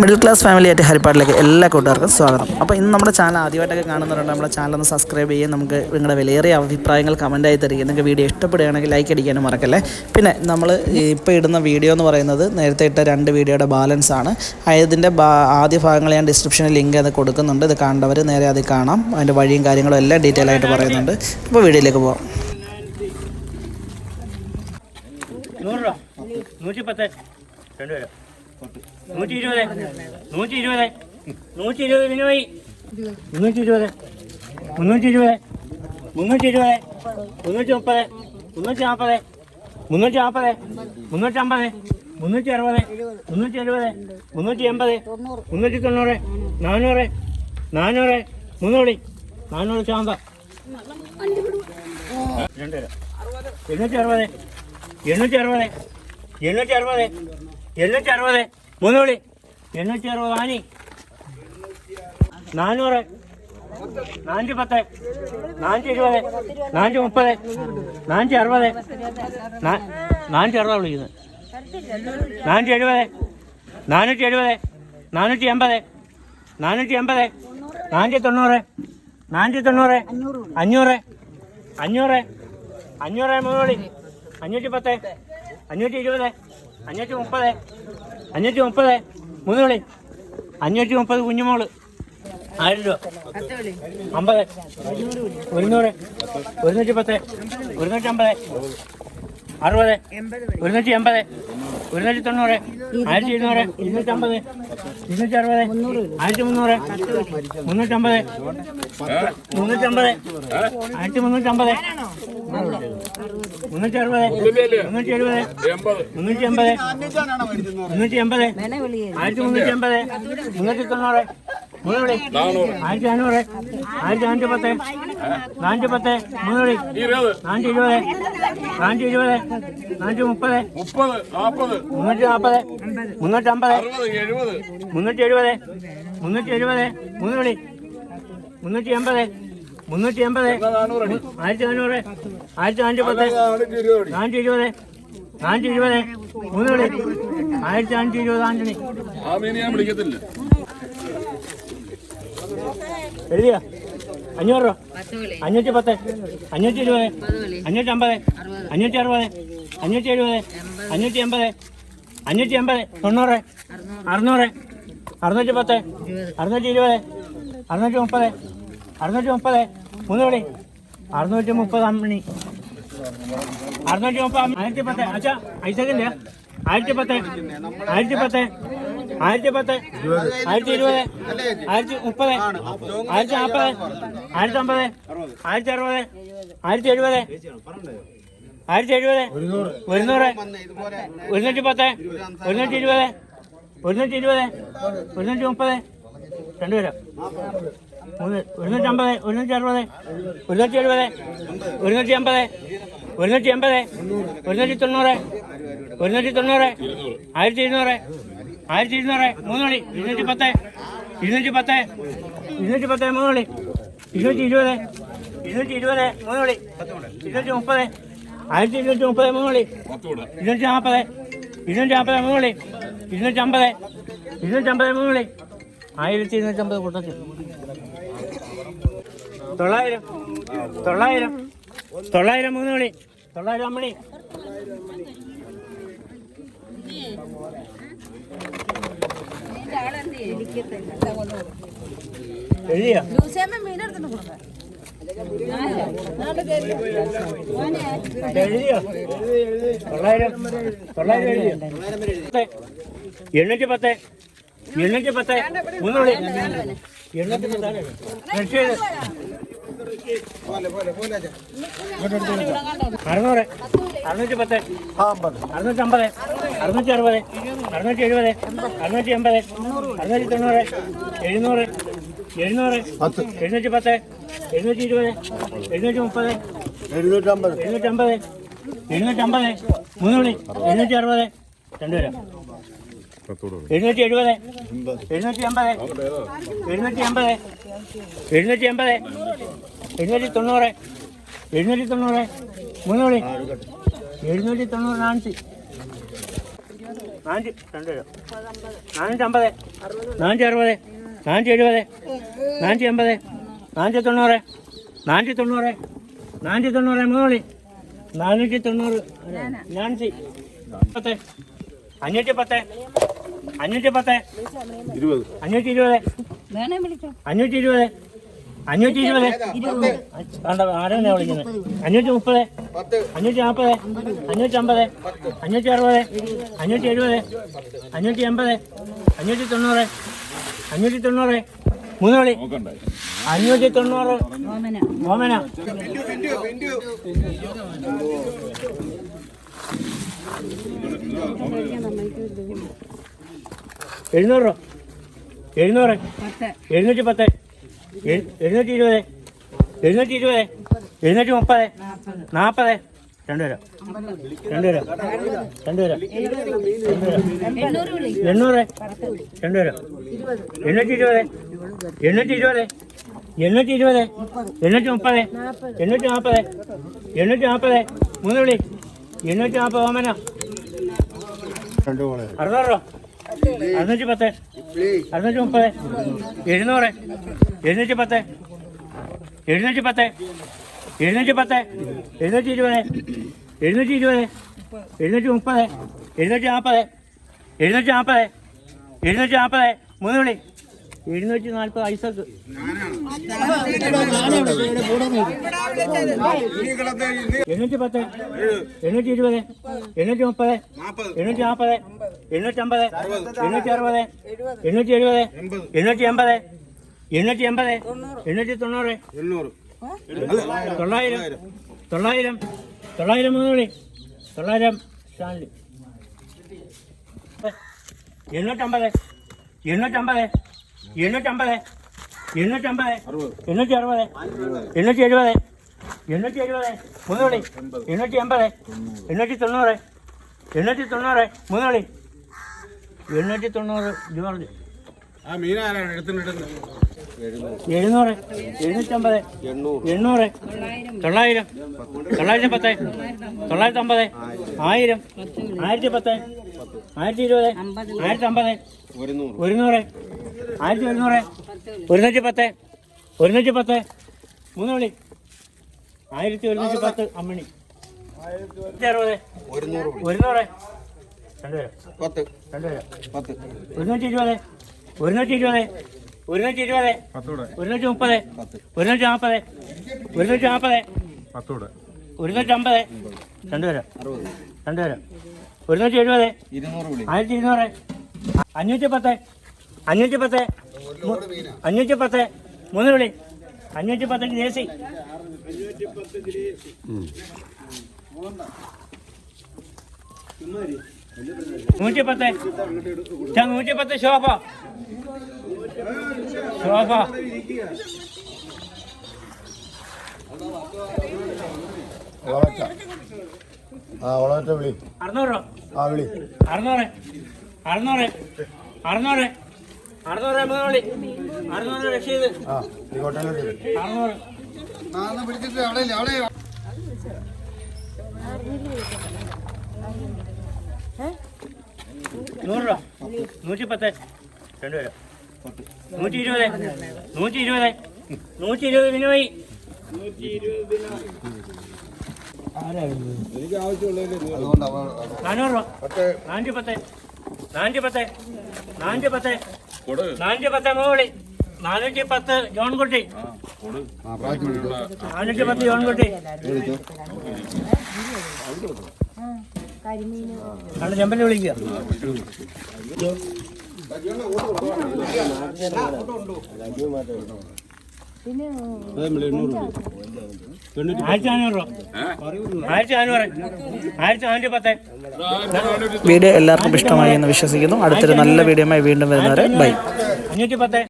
Middle class family ആയിട്ട് ഹരിപ്പാട്ടിലേക്ക് എല്ലാ കൂട്ടുകാർക്കും സ്വാഗതം. അപ്പോൾ ഇന്ന് നമ്മുടെ ചാനൽ ആദ്യമായിട്ടൊക്കെ കാണുന്നവരുണ്ട് നമ്മുടെ ചാനൽ ഒന്ന് സബ്സ്ക്രൈബ് ചെയ്യുക നമുക്ക് നിങ്ങളുടെ വിലയേറിയ അഭിപ്രായങ്ങൾ കമന്റായി തരിക. നിങ്ങൾക്ക് വീഡിയോ ഇഷ്ടപ്പെടുകയാണെങ്കിൽ ലൈക്ക് അടിക്കാനും മറക്കല്ലേ? പിന്നെ നമ്മൾ ഇപ്പോൾ ഇടുന്ന വീഡിയോ എന്ന് പറയുന്നത് നേരത്തെ ഇട്ട രണ്ട് വീഡിയോയുടെ ബാലൻസ് ആണ്. അതിന്റെ ആദ്യ ഭാഗങ്ങൾ ഞാൻ ഡിസ്ക്രിപ്ഷനിൽ ലിങ്ക് അത് കൊടുക്കുന്നുണ്ട്. ഇത് കണ്ടവർ നേരെ അത് കാണാം. അതിന്റെ വഴിയും കാര്യങ്ങളും എല്ലാം ഡീറ്റെയിൽ ആയിട്ട് പറയുന്നുണ്ട്. അപ്പോൾ വീഡിയോയിലേക്ക് പോകാം നൂറ് രൂപ. നൂറ്റി പത്ത്. രണ്ട് പേര്. നൂറ്റി ഇരുപത്. നൂറ്റി ഇരുപത് നൂറ്റി ഇരുപത് വിനിമയി. മുന്നൂറ്റി ഇരുപത് മുന്നൂറ്റി ഇരുപത് മുന്നൂറ്റി ഇരുപത് മുന്നൂറ്റി മുപ്പത് മുന്നൂറ്റി നാൽപ്പത് മുന്നൂറ്റി നാൽപ്പത് മുന്നൂറ്റമ്പത്. മുന്നൂറ്റി അറുപത് മുന്നൂറ്റി എഴുപത് മുന്നൂറ്റി എൺപത് മുന്നൂറ്റി തൊണ്ണൂറ് നാനൂറ്. നാനൂറ്. മുന്നൂറ്. നാനൂറ് പേര് എണ്ണൂറ്റി അറുപത് എണ്ണൂറ്റി അറുപത് എണ്ണൂറ്റി അറുപത് എണ്ണൂറ്റി അറുപത് മൂന്ന് വിളി എണ്ണൂറ്റി അറുപത് ആനി നാനൂറ്. നാനൂറ്റി പത്ത് നാനൂറ്റി ഇരുപത് നാനൂറ്റി മുപ്പത് നാനൂറ്റി അറുപത് നാനൂറ്റി അറുപത് വിളിക്കുന്നത്. നാനൂറ്റി എഴുപത് നാനൂറ്റി എഴുപത് നാനൂറ്റി എൺപത് നാനൂറ്റി എൺപത് നാനൂറ്റി തൊണ്ണൂറ് നാനൂറ്റി തൊണ്ണൂറ് അഞ്ഞൂറ്. അഞ്ഞൂറ്. അഞ്ഞൂറ് മൂന്ന് വിളി അഞ്ഞൂറ്റി പത്ത് അഞ്ഞൂറ്റി ഇരുപത് അഞ്ഞൂറ്റി മുപ്പത്. അഞ്ഞൂറ്റി മുപ്പത്. മൂന്ന് വിളി. അഞ്ഞൂറ്റി മുപ്പത് കുഞ്ഞുമോൾ. ആയിരം രൂപ. അമ്പത്. ഒരുന്നൂറ്. ഒരുന്നൂറ്റി പത്ത്. ഒരുന്നൂറ്റി അമ്പത്. അറുപത്. ഒരുന്നൂറ്റി എൺപത്. ഒരുന്നൂറ്റി തൊണ്ണൂറ് ആയിരത്തി ഇരുന്നൂറ് ഇരുന്നൂറ്റമ്പത് ഇരുന്നൂറ്റി അറുപത് ആയിരത്തി മുന്നൂറ് മുന്നൂറ്റമ്പത് മുന്നൂറ്റമ്പത് ആയിരത്തി മുന്നൂറ്റമ്പത് മുന്നൂറ്റി അറുപത് മുന്നൂറ്റി എഴുപത് മുന്നൂറ്റി എൺപത് മുന്നൂറ്റി എൺപത് ആയിരത്തി മുന്നൂറ്റി എൺപത് മുന്നൂറ്റി തൊണ്ണൂറ് ആയിരത്തി അഞ്ഞൂറ് ആയിരത്തി നാനൂറ്റി പത്ത് നാനൂറ്റി പത്ത് മൂന്ന് നാനൂറ്റി ഇരുപത് നാനൂറ്റി ഇരുപത് നാനൂറ്റി മുപ്പത് മുപ്പത് നാപ്പത്. മുന്നൂറ്റി നാൽപ്പത് മുന്നൂറ്റമ്പത് അറുപത് എഴുപത്. മുന്നൂറ്റി എഴുപത് മുന്നൂറ്റി എഴുപത് മൂന്ന് വിളി മുന്നൂറ്റി എൺപത് മുന്നൂറ്റി എൺപത് ആയിരത്തി നാനൂറ് ആയിരത്തി നാനൂറ്റി പത്ത് നാനൂറ്റി ഇരുപത്? നാനൂറ്റി ഇരുപത് നാനൂറ്റി ഇരുപത് മൂന്ന് വിളി ആയിരത്തി നാനൂറ്റി ഇരുപത് ആന്റണി ആ ഞാൻ വിളിക്കത്തില്ല. എഴുതിയോ? അഞ്ഞൂറ് രൂപ? അഞ്ഞൂറ്റി പത്ത് അഞ്ഞൂറ്റി ഇരുപത് അഞ്ഞൂറ്റി അമ്പത് അഞ്ഞൂറ്റി അറുപത് അഞ്ഞൂറ്റി എഴുപത് അഞ്ഞൂറ്റി എൺപത് അഞ്ഞൂറ്റി എൺപത് തൊണ്ണൂറ് അറുന്നൂറ് അറുന്നൂറ്റി പത്ത് അറുന്നൂറ്റി ഇരുപത് അറുന്നൂറ്റി മുപ്പത് അറുന്നൂറ്റി മുപ്പത് മൂന്ന് വിളി അറുന്നൂറ്റി മുപ്പത് അമ്മണി അറുന്നൂറ്റി മുപ്പത് ആയിരത്തി പത്ത് അച്ഛാ ഐസക്കില്ല ആയിരത്തി പത്ത് ആയിരത്തി പത്ത് ആയിരത്തി പത്ത് ആയിരത്തി ഇരുപത് ആയിരത്തി മുപ്പത് ആയിരത്തി നാൽപ്പത് ആയിരത്തി അമ്പത് ആയിരത്തി അറുപത് ആയിരത്തി എഴുപത് ആയിരത്തി എഴുപത്. ഒരുന്നൂറ്. ഒരുന്നൂറ്റി പത്ത് ഒരുന്നൂറ്റി ഇരുപത് ഒരുന്നൂറ്റി ഇരുപത് ഒരുന്നൂറ്റി മുപ്പത് രണ്ടുപേരോ? മൂന്ന്. ഒരുന്നൂറ്റി അമ്പത് ഒരുന്നൂറ്റി അറുപത് ഒരുന്നൂറ്റി എഴുപത് ഒരുന്നൂറ്റി അമ്പത് ഒരുന്നൂറ്റി എൺപത് ഒരുന്നൂറ്റി തൊണ്ണൂറ് ഒരുന്നൂറ്റി തൊണ്ണൂറ് ആയിരത്തി ഇരുന്നൂറ് ആയിരത്തി ഇരുന്നൂറ് മൂന്ന് മണി ഇരുന്നൂറ്റി പത്ത് ഇരുന്നൂറ്റി പത്ത് ഇരുന്നൂറ്റി പത്ത് മൂന്ന് മണി ഇരുന്നൂറ്റി ഇരുപത് ഇരുന്നൂറ്റി ഇരുപത് മൂന്ന് മണി ഇരുന്നൂറ്റി മുപ്പത് ആയിരത്തി ഇരുന്നൂറ്റി മുപ്പത് മണി ഇരുന്നൂറ്റി നാൽപ്പത് ഇരുന്നൂറ്റി നാൽപ്പത് മണി ഇരുന്നൂറ്റി അമ്പത് ഇരുന്നൂറ്റി അമ്പത് മണി ആയിരത്തി ഇരുന്നൂറ്റി അമ്പത് കൂട്ടത്തിൽ. തൊള്ളായിരം. തൊള്ളായിരം. തൊള്ളായിരം മൂന്ന് മണി തൊള്ളായിരം മണി എഴുതിയോ? തൊള്ളായിരം എഴുതിയോ എണ്ണൂറ്റി പത്ത് എണ്ണൂറ്റി പത്ത് മുന്നൂറ്. എണ്ണൂറ്റി പത്ത് റഷീദ് അറുന്നൂറ് അറുന്നൂറ്റി പത്ത് അറുന്നൂറ്റി അമ്പത് അറുന്നൂറ്റി അറുപത് അറുന്നൂറ്റി എഴുപത് അറുന്നൂറ്റി എൺപത് അറുന്നൂറ്റി തൊണ്ണൂറ് എഴുന്നൂറ്. എഴുന്നൂറ് എഴുന്നൂറ്റി പത്ത്. എഴുന്നൂറ്റി ഇരുപത് എഴുന്നൂറ്റി മുപ്പത് എഴുന്നൂറ്റമ്പത്. എഴുന്നൂറ്റമ്പത് എഴുന്നൂറ്റമ്പത് മൂന്ന് മണി എഴുന്നൂറ്റി അറുപത് രണ്ടുപേരും. എഴുന്നൂറ്റി എഴുപത് എഴുന്നൂറ്റി അമ്പത് എഴുന്നൂറ്റി അമ്പത് എഴുന്നൂറ്റി അമ്പത് എഴുന്നൂറ്റി തൊണ്ണൂറ് എഴുന്നൂറ്റി തൊണ്ണൂറ് മൂന്ന് മണി എഴുന്നൂറ്റി തൊണ്ണൂറ് നാനൂറ്റി. നാനൂറ്റി രണ്ട് നാനൂറ്റി അമ്പത് നാനൂറ്റി അറുപത് നാനൂറ്റി എഴുപത് നാനൂറ്റി എൺപത് നാനൂറ്റി തൊണ്ണൂറ് നാനൂറ്റി തൊണ്ണൂറ് നാനൂറ്റി തൊണ്ണൂറ് മോളി നാനൂറ്റി തൊണ്ണൂറ് നാനൂറ്റി പത്ത് അഞ്ഞൂറ്റി പത്ത് അഞ്ഞൂറ്റി പത്ത് ഇരുപത്. അഞ്ഞൂറ്റി ഇരുപത് അഞ്ഞൂറ്റി ഇരുപത് അഞ്ഞൂറ്റി ഇരുപത് വേണ്ട ആരാണ് വിളിക്കുന്നത് അഞ്ഞൂറ്റി മുപ്പത് അഞ്ഞൂറ്റി നാൽപ്പത് അഞ്ഞൂറ്റി അമ്പത് അഞ്ഞൂറ്റി അറുപത് അഞ്ഞൂറ്റി എഴുപത് അഞ്ഞൂറ്റി എൺപത് അഞ്ഞൂറ്റി തൊണ്ണൂറ് അഞ്ഞൂറ്റി തൊണ്ണൂറ്. മൂന്ന് കളി. നോക്കണ്ടേ. അഞ്ഞൂറ്റി തൊണ്ണൂറ്. ഓമന. എഴുന്നൂറ്. രൂപ എഴുന്നൂറ് എഴുന്നൂറ്റി പത്ത്. എഴു- എഴുന്നൂറ്റി ഇരുപത്. എഴുന്നൂറ്റി ഇരുപത്. എഴുന്നൂറ്റി മുപ്പത്. നാൽപ്പത് രണ്ട് രൂപ രണ്ട് രൂപ രണ്ട് രൂപ എണ്ണൂറ്. വിളി രണ്ട് രൂപ എണ്ണൂറ്റി ഇരുപത് എണ്ണൂറ്റി ഇരുപത് എണ്ണൂറ്റി ഇരുപത് എണ്ണൂറ്റി മുപ്പത് എണ്ണൂറ്റി നാൽപ്പത് എണ്ണൂറ്റി നാൽപ്പത് മൂന്ന് പത്ത് എഴുന്നൂറ്. എഴുന്നൂറ്റി പത്ത് എഴുന്നൂറ്റി പത്ത് എഴുന്നൂറ്റി പത്ത് എഴുന്നൂറ്റി ഇരുപത് എഴുന്നൂറ്റി ഇരുപത് എഴുന്നൂറ്റി മുപ്പത് എഴുന്നൂറ്റി നാൽപ്പത് എഴുന്നൂറ്റി നാൽപ്പത് എഴുന്നൂറ്റി നാൽപ്പത് മൂന്ന് വിളി എഴുന്നൂറ്റി നാൽപ്പത് ഐസക്ക്. എണ്ണൂറ്റി പത്ത് എണ്ണൂറ്റി ഇരുപത് എണ്ണൂറ്റി മുപ്പത് എണ്ണൂറ്റി നാൽപ്പത് എണ്ണൂറ്റി അമ്പത് എണ്ണൂറ്റി അറുപത് എണ്ണൂറ്റി എഴുപത് എണ്ണൂറ്റി എൺപത് എണ്ണൂറ്റി എൺപത് എണ്ണൂറ്റി തൊണ്ണൂറ് തൊള്ളായിരം. തൊള്ളായിരം തൊള്ളായിരം മൂന്ന് മണി തൊള്ളായിരം സ്റ്റാൻലി എണ്ണൂറ്റമ്പത്. എണ്ണൂറ്റമ്പത്. എണ്ണൂറ്റമ്പത്. എണ്ണൂറ്റമ്പത്. എണ്ണൂറ്റി അറുപത് എണ്ണൂറ്റി എഴുപത് എണ്ണൂറ്റി എഴുപത് മൂന്ന് മണി എണ്ണൂറ്റി എൺപത് എണ്ണൂറ്റി തൊണ്ണൂറ് എണ്ണൂറ്റി തൊണ്ണൂറ് മൂന്ന് മണി എണ്ണൂറ്റി തൊണ്ണൂറ് ജോർജ് ആ മീനാരാണ് എടുത്തിട്ടുണ്ട്. എഴുന്നൂറ്. എഴുന്നൂറ്റമ്പത്. എണ്ണൂറ്. തൊള്ളായിരം. തൊള്ളായിരത്തി പത്ത് തൊള്ളായിരത്തി അമ്പത് ആയിരം. ആയിരത്തി പത്ത് ആയിരത്തി ഇരുപത് ആയിരത്തി അമ്പത് ഒരുന്നൂറ്. ആയിരത്തി ഒരുന്നൂറ്. ഒരുന്നൂറ്റി പത്ത് ഒരുന്നൂറ്റി പത്ത് മൂന്ന് വിളി ആയിരത്തി ഒരുന്നൂറ്റി പത്ത് അമ്മണി അറുപത് ഒരുന്നൂറ്. രണ്ടുപേരും? രണ്ടുപേരും? ഒരുന്നൂറ്റി ഇരുപത് ഒരുന്നൂറ്റി ഇരുപത് ഒരുന്നൂറ്റി ഇരുപത് ഒരുന്നൂറ്റി മുപ്പത് ഒരുന്നൂറ്റി നാൽപ്പത് ഒരുന്നൂറ്റി നാൽപ്പത് ഒരുന്നൂറ്റി അമ്പത് രണ്ടുപേരും രണ്ടുപേരും ഒരുന്നൂറ്റി എഴുപത് ഇരുന്നൂറ് വിളി ആയിരത്തി ഇരുന്നൂറ് അഞ്ഞൂറ്റി പത്ത് അഞ്ഞൂറ്റി പത്ത് അഞ്ഞൂറ്റി പത്ത് മൂന്ന് വിളി അഞ്ഞൂറ്റി പത്ത് ജേസി അഞ്ഞൂറ്റി പത്ത് ചാ, നൂറ്റി പത്ത് ശോഭ ശോഭ ഒളവറ്റ ആ ഒളവറ്റ വിളി. അറുന്നൂറ്. ആ വിളി. അറുന്നൂറ്. അറുന്നൂറ്. അറുന്നൂറ്. അറുന്നൂറ് മൂന്ന് വിളി. അറുന്നൂറ് കോട്ടയിലോട്ട് അറുന്നൂറ്. പിടിച്ചിട്ട് അവിടെ അവിടെ നൂറ് രൂപ. നൂറ്റി പത്ത് രണ്ടു പേരോ നൂറ്റി ഇരുപത് നൂറ്റി ഇരുപത് നൂറ്റി ഇരുപത് ബിനോയി അവ നാനൂറ് രൂപ. നാനൂറ്റി പത്ത് നാനൂറ്റി പത്ത് നാനൂറ്റി പത്ത് നാനൂറ്റി പത്ത് മോളി. നാനൂറ്റി പത്ത് ജോൺകുട്ടി. നാനൂറ്റി പത്ത് ജോൺകുട്ടി. ചെമ്പനെ വിളിക്കുക. വീഡിയോ എല്ലാവർക്കും ഇഷ്ടമായി എന്ന് വിശ്വസിക്കുന്നു. അടുത്തൊരു നല്ല വീഡിയോയുമായി വീണ്ടും വരുന്നവരെ ബൈ. അഞ്ഞൂറ്റി പത്ത്.